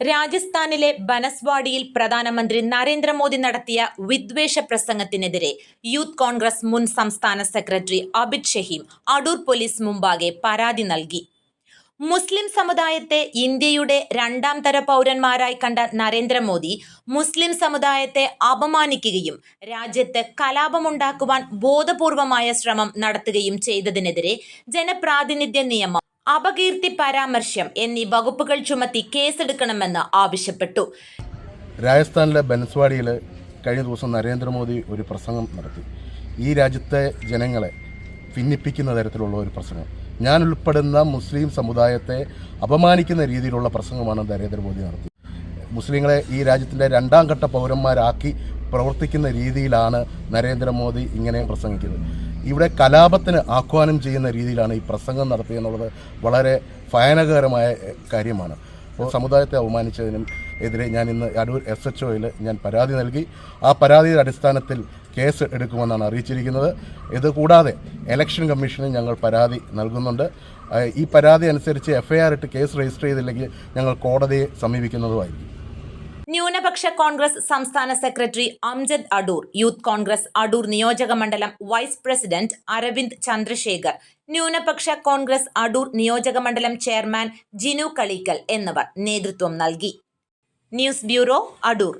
രാജസ്ഥാനിലെ ബനസ്വാടിയിൽ പ്രധാനമന്ത്രി നരേന്ദ്രമോദി നടത്തിയ വിദ്വേഷ പ്രസംഗത്തിനെതിരെ യൂത്ത് കോൺഗ്രസ് മുൻ സംസ്ഥാന സെക്രട്ടറി അബിദ് ഷഹീം അടൂർ പോലീസ് മുമ്പാകെ പരാതി നൽകി. മുസ്ലിം സമുദായത്തെ ഇന്ത്യയുടെ രണ്ടാം തര പൗരന്മാരായി കണ്ട നരേന്ദ്രമോദി മുസ്ലിം സമുദായത്തെ അപമാനിക്കുകയും രാജ്യത്ത് കലാപമുണ്ടാക്കുവാൻ ബോധപൂർവമായ ശ്രമം നടത്തുകയും ചെയ്തതിനെതിരെ ജനപ്രാതിനിധ്യ നിയമം അപകീർത്തി പരാമർശം എന്നീ വകുപ്പുകൾ ചുമത്തി കേസെടുക്കണമെന്ന് ആവശ്യപ്പെട്ടു. രാജസ്ഥാനിലെ ബൻസ്വാടിയിൽ കഴിഞ്ഞ ദിവസം നരേന്ദ്രമോദി ഒരു പ്രസംഗം നടത്തി. ഈ രാജ്യത്തെ ജനങ്ങളെ ഭിന്നിപ്പിക്കുന്ന തരത്തിലുള്ള ഒരു പ്രസംഗം. ഞാൻ ഉൾപ്പെടുന്ന മുസ്ലിം സമുദായത്തെ അപമാനിക്കുന്ന രീതിയിലുള്ള പ്രസംഗമാണ് നരേന്ദ്രമോദി നടത്തി. മുസ്ലിങ്ങളെ ഈ രാജ്യത്തിന്റെ രണ്ടാം ഘട്ട പൗരന്മാരാക്കി പ്രവർത്തിക്കുന്ന രീതിയിലാണ് നരേന്ദ്രമോദി ഇങ്ങനെ പ്രസംഗിക്കുന്നത്. ഇവിടെ കലാപത്തിന് ആഹ്വാനം ചെയ്യുന്ന രീതിയിലാണ് ഈ പ്രസംഗം നടത്തിയെന്നുള്ളത് വളരെ ഭയാനകരമായ കാര്യമാണ്. അപ്പോൾ സമുദായത്തെ അവമാനിച്ചതിനും എതിരെ ഞാൻ ഇന്ന് അടൂർ എസ് എച്ച് ഒയിൽ ഞാൻ പരാതി നൽകി. ആ പരാതിയുടെ അടിസ്ഥാനത്തിൽ കേസ് എടുക്കുമെന്നാണ് അറിയിച്ചിരിക്കുന്നത്. ഇതുകൂടാതെ ഇലക്ഷൻ കമ്മീഷന് ഞങ്ങൾ പരാതി നൽകുന്നുണ്ട്. ഈ പരാതി അനുസരിച്ച് എഫ്ഐആർ ഇട്ട് കേസ് രജിസ്റ്റർ ചെയ്തില്ലെങ്കിൽ ഞങ്ങൾ കോടതിയെ സമീപിക്കുന്നതുമായിരിക്കും. ന്യൂനപക്ഷ കോൺഗ്രസ് സംസ്ഥാന സെക്രട്ടറി അംജദ് അടൂർ യൂത്ത് കോൺഗ്രസ് അടൂർ നിയോജക മണ്ഡലം വൈസ് പ്രസിഡന്റ് അരവിന്ദ് ചന്ദ്രശേഖർ ന്യൂനപക്ഷ കോൺഗ്രസ് അടൂർ നിയോജക മണ്ഡലം ചെയർമാൻ ജിനു കളീക്കൽ എന്നിവർ നേതൃത്വം നൽകി. News bureau Adoor.